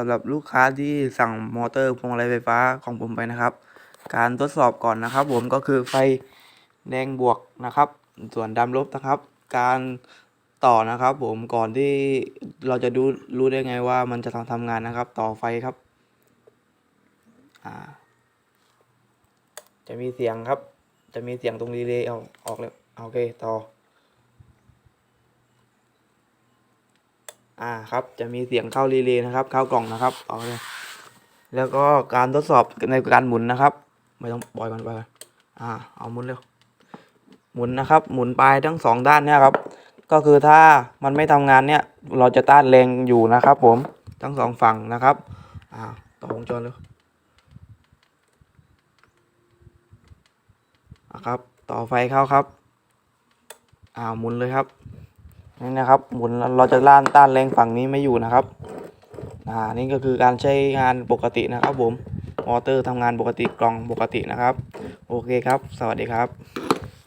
สำหรับลูกค้าที่สั่งมอเตอร์พวงมาลัยไฟฟ้าของผมไปนะครับ การทดสอบก่อนนะครับ ผมก็คือไฟแดงบวกนะครับ ส่วนดำลบนะครับ การต่อนะครับ ผมก่อนที่เราจะดูรู้ได้ไงว่ามันจะทำทำงานนะครับ ต่อไฟครับจะมีเสียงครับ จะมีเสียงตรงรีเลย์เอาออกแล้วโอเคต่อ อ่าครับจะมีเสียงเข้ารีเลย์นะครับ เข้ากล่องนะครับต่อเลยแล้วก็การทดสอบในการหมุนนะครับ ไม่ต้องปล่อยมันไปอ่าเอาหมุนเร็วหมุนนะครับ หมุนปลายทั้งสองด้านเนี่ยครับ ก็คือถ้ามันไม่ทำงานเนี่ย เราจะต้านแรงอยู่นะครับ ผมทั้งสองฝั่งนะครับอ่าต่อวงจรเลยอะครับ ต่อไฟเข้าครับ อ่าหมุนเลยครับ นี่นะครับหมุนเราจะล่านต้านแรงฝั่งนี้ไม่อยู่นะครับอ่านี่ก็คือการใช้งานปกตินะครับผมมอเตอร์ทำงานปกติกล่องปกตินะครับ โอเคครับ สวัสดีครับ